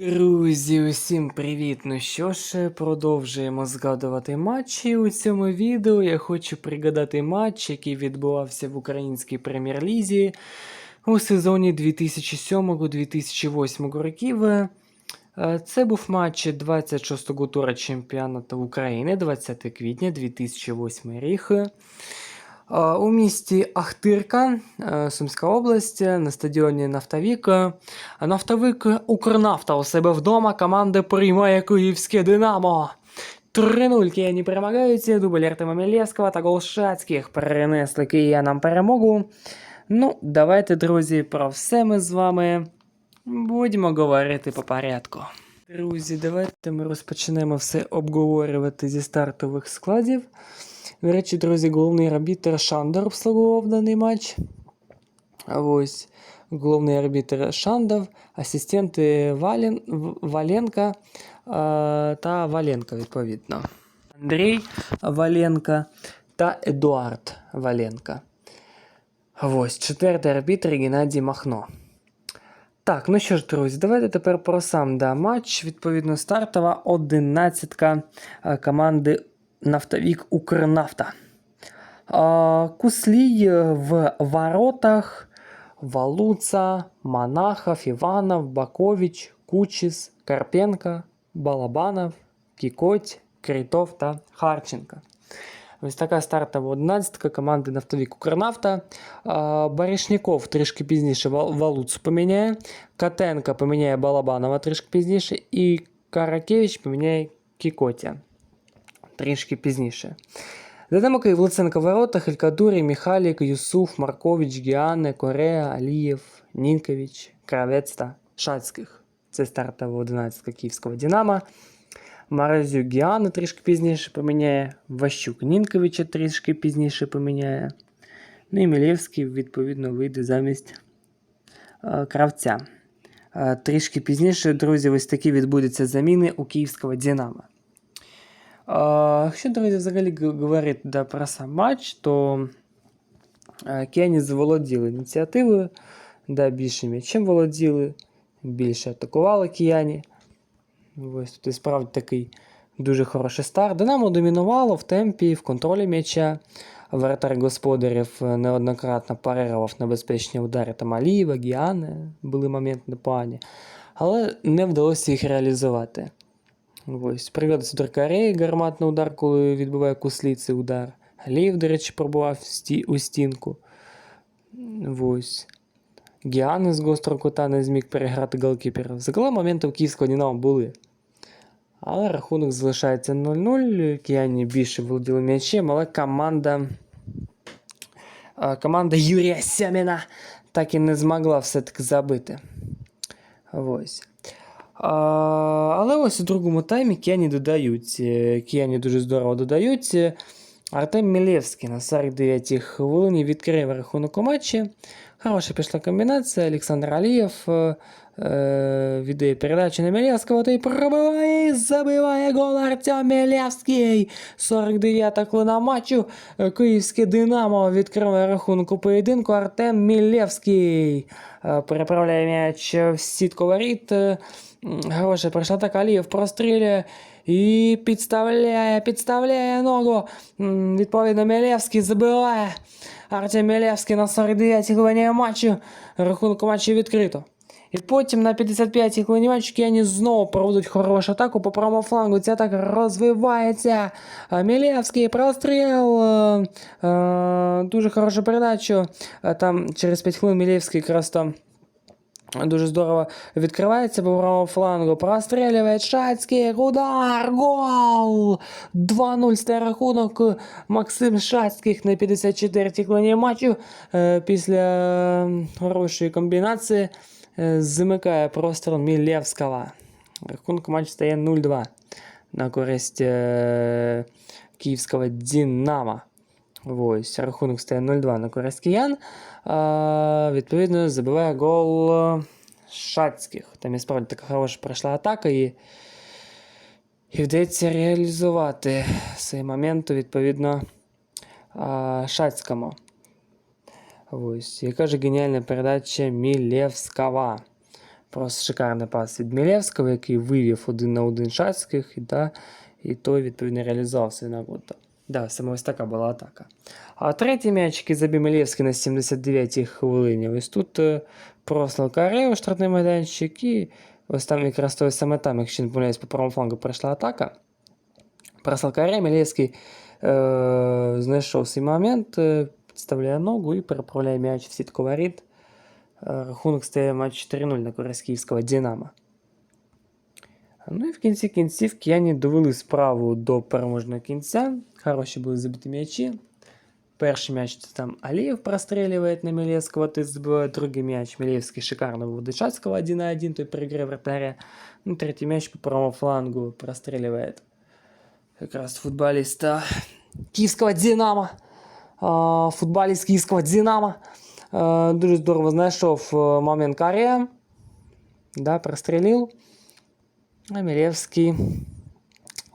Друзі, усім привіт! Ну що ж, продовжуємо згадувати матчі. У цьому відео я хочу пригадати матч, який відбувався в українській прем'єр-лізі у сезоні 2007-2008 років. Е, Це був матч 26-го тура чемпіонату України 20 квітня 2008 рік. У місті Ахтирка, е, Сумська область, на стадіоні Нафтовік. Нафтовик Укрнафта у себе вдома. Команда приймає київське Динамо. 3-0 кияні перемагають. Дубль Артема Мілєвського та гол Шацьких принесли киянам перемогу. Ну, давайте, друзі, про все ми з вами будемо говорити по порядку. Друзі, давайте ми розпочнемо все обговорювати зі стартових складів. До речі, друзі, головний арбітр Шандер обслуговував даний матч. А ось головний арбітр Шандов, асистенти Вален, Валенка та Валенка, відповідно. Андрій Валенка та Едуард Валенка. Ось четвертий арбітр Геннадій Махно. Так, ну що ж, друзі, давайте тепер про сам да, матч. Відповідно, стартова одинадцятка е, команди Нафтовік Укрнафта. А, Куслій е, в воротах, Валуца, Монахов, Іванов, Бакович, Кучіс, Карпенко, Балабанов, Кікоть, Критов та Харченко. Ось така стартова одинадцятка команди Нафтовік Укрнафта. А, Баришніков трішки пізніше Вал- Валуцу поміняє. Катенко поміняє Балабанова трішки пізніше. І Каракевич поміняє Кікотя трішки пізніше. Динамо Київ Луценко в воротах, Елькадурі, Міхалік, Юсуф, Маркович, Гіане, Корея, Алієв, Нінкович, Кравець та Шацьких. Це стартова 11 київського Динамо. Маразюк Гіане трішки пізніше поміняє, Ващук Нінковича трішки пізніше поміняє. Ну і Мілєвський, відповідно, вийде замість е, кравця. Е, трішки пізніше, друзі, ось такі відбудуться заміни у київського Динамо. А, Якщо, друзі, взагалі говорити да, про сам матч, то е, кияні заволоділи ініціативою, да, більше м'ячем володіли, більше атакували кияні. Ось тут і справді такий дуже хороший старт. Динамо домінувало в темпі, в контролі м'яча. Воротар господарів е, неоднократно парирував небезпечні удари там Алієва, Гіани, були моменти непогані, але не вдалося їх реалізувати. Ось, приведе Сидор Кореї, гарматний удар, коли відбиває куслі цей удар. Галієв, до речі, пробував у стінку. Ось. Гіани з гострого кута не зміг переграти голкіпера. Загалом моменти у київського Динамо були. Але рахунок залишається 0-0. Кияні більше володіли м'ячем, але команда. Команда Юрія Сяміна так і не змогла все-таки забити. Ось. А, але ось у другому таймі кияні додають. Кияні дуже здорово додають. Артем Мілєвський на 49-й хвилині відкрив рахунок у матчі. Хороша пішла комбінація. Олександр Алієв е, е, віддає передачу на Мілєвського той пробиває і забиває гол Артем Мілєвський. 49-та клина матчу. Е, Київське Динамо відкриває рахунку поєдинку. Артем Мілєвський переправляє м'яч в сітку воріт. Е, м, Хороша пройшла так Алієв прострілює і підставляє, підставляє ногу. М, Відповідно, Мілєвський забиває. Артем Мілєвський на 49-й хвилині матчу. Рахунок матчу відкрито. І потім на 55-й хвилині матчу Кіані знову проводить хорошу атаку по правому флангу. Ця атака розвивається. А Мілєвський простріл. е, е, Дуже хорошу передачу. Е, Там через 5 хвилин Мілєвський якраз там Дуже здорово відкривається по правому флангу. Прострілює Шацький. Удар! Гол! 2-0 стає рахунок. Максим Шацьких на 54-й хвилині матчу. Після е, хорошої комбінації е, замикає простріл Мілєвського. Рахунок матчу стає 0-2 на користь е, київського Динамо. Ось, рахунок стає 0-2 на користь киян. А, відповідно, забиває гол е, Шацьких. Там і справді така хороша пройшла атака і, і вдається реалізувати цей момент, відповідно, а, Шацькому. Ось, яка ж геніальна передача Мілєвського. Просто шикарний пас від Мілєвського, який вивів один на один Шацьких, і, да, і той, відповідно, реалізував свою нагоду. Да, саме ось така була атака. А третій м'яч, який забив Мілєвський на 79-й хвилині. Ось тут е, прослав Каре штрафний майданчик, і ось там якраз той саме там, якщо не помиляюсь, по правому флангу пройшла атака. Прослав Каре, Мілєвський е, знайшов свій момент, е, підставляє ногу і переправляє м'яч в сітку воріт. Е, Рахунок стає матч 4-0 на користь київського Динамо. Ну і в кінці кінців кияні довели справу до переможного кінця. Хороші були забиті м'ячі. Перший м'яч це там Алієв прострілює на Мілєвського, той забиває другий м'яч. Мілєвський шикарно був до Шацького 1 на 1, той перегрів вратаря. Ну, третій м'яч по правому флангу прострілює якраз футболіста київського Динамо. А, Футболіст київського Динамо. Е, Дуже здорово знайшов е, момент Карія. Да, прострілив. А Мілєвський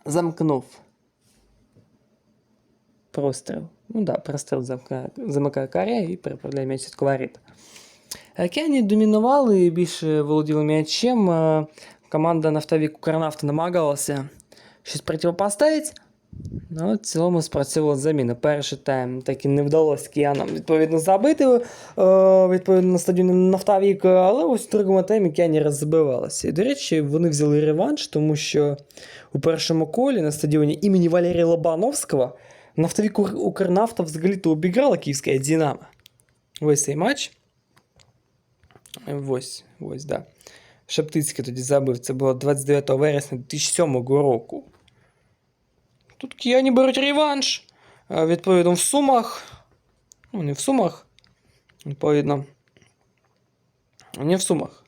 замкнув. Простріл. Ну да, простріл замикає, замикає Карія і переправляє м'яч від воріт. Кені домінували і більше володіли м'ячем. Е, Команда Нафтовік Укрнафта намагалася щось противопоставити. Ну, в цілому спрацьовувала заміна. Перший тайм так і не вдалося киянам відповідно забити е, відповідно на стадіоні Нафтавік, але ось в другому таймі кияні розбивалися. І, до речі, вони взяли реванш, тому що у першому колі на стадіоні імені Валерія Лобановського Нафтовік Укрнафта взагалі-то обіграла київське Динамо. Ось цей матч. Ось, ось, да. Шептицький тоді забив. Це було 29 вересня 2007 року. Тут кияні беруть реванш. Е, Відповідно, в Сумах. Ну, не в Сумах. Відповідно. Не в Сумах.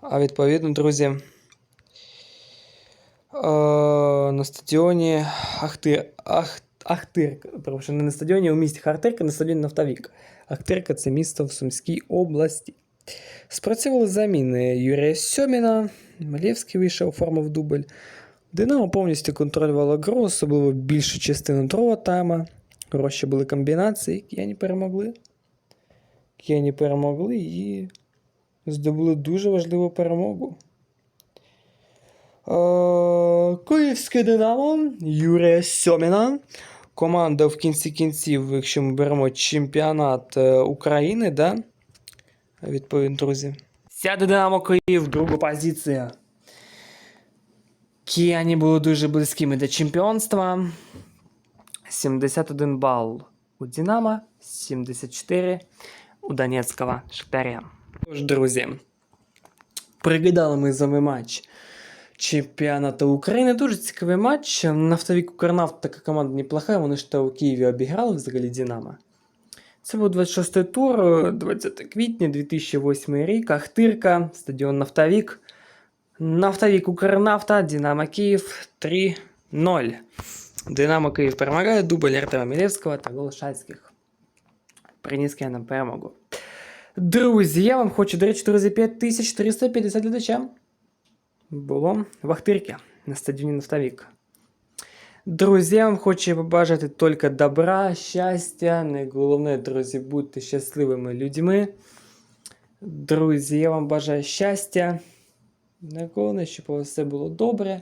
А відповідно, друзі. е, На стадіоні Ахтир... Ах... Ахтирка. Перепрошую, не на стадіоні, а у місті Ахтирка, на стадіоні Нафтавік. Ахтирка це місто в Сумській області. Спрацювали заміни Юрія Сьоміна. Малєвський вийшов, оформив дубль. Динамо повністю контролювало гру, особливо більшу частину другого тайма. Хороші були комбінації, кияні перемогли. Кияні перемогли і здобули дуже важливу перемогу. Е, Київське Динамо Юрія Сьоміна. Команда в кінці кінців, якщо ми беремо чемпіонат е, України, да? Відповідно, друзі. Сяде Динамо Київ, друга позиція. Кияні були дуже близькими до чемпіонства. 71 бал у Динамо, 74 у Донецького Шахтаря. Тож, друзі, пригадали ми за матч чемпіонату України. Дуже цікавий матч. Нафтовік Укрнафт така команда неплоха, вони ж то у Києві обіграли взагалі Динамо. Це був 26-й тур, 20 квітня 2008 рік. Ахтирка, стадіон Нафтовік. Нафтовік Укрнафта, Динамо Київ 3-0. Динамо Київ перемагає, дубль Артема Мілєвського та гол Шацьких. Приніс нам перемогу. Друзі, я вам хочу, до речі, друзі, 5350 глядачам. Було в Ахтирці на стадіоні Нафтовік. Друзі, я вам хочу побажати тільки добра, щастя. Найголовне, друзі, будьте щасливими людьми. Друзі, я вам бажаю щастя. Найголовне, щоб все було добре.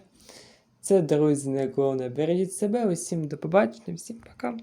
Це, друзі, не головне. Бережіть себе, усім до побачення, всім пока.